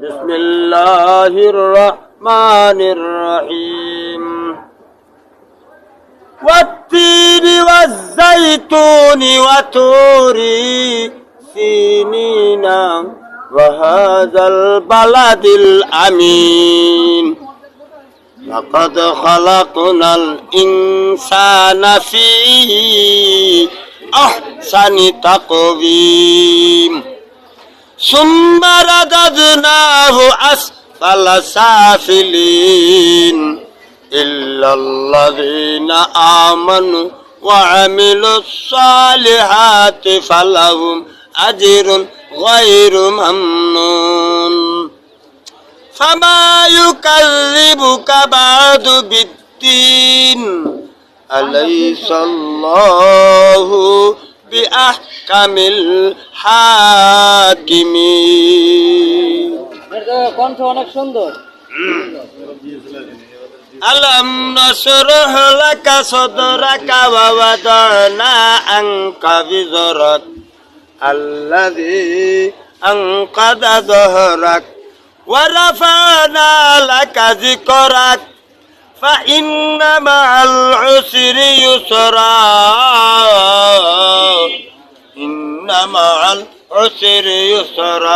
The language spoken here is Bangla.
بسم الله الرحمن الرحيم. والتين والزيتون وتور سينين وهذا البلد الأمين. لقد خلقنا الإنسان في أحسن تقويم. সুম্মা রাদাদনাহু আসফাল সাফিলিন ইল্লাল্লাযীনা আমানু ওয়া আমিলুস সালিহাতি ফালাহুম আজরুন গায়রু মামনুন। ফামা ইউকাযযিবুকা বা'দু বিদ্দীন। আলাইসাল্লাহু বিআহ بأحكم الحاكمين কণ্ঠ অনেক সুন্দর ألم نشرح لك صدرك ووضعنا عنك وزرك الذي أنقذ ظهرك ورفعنا لك ذكرك فإن مع العسر يسرا إن مع العسر يسرا.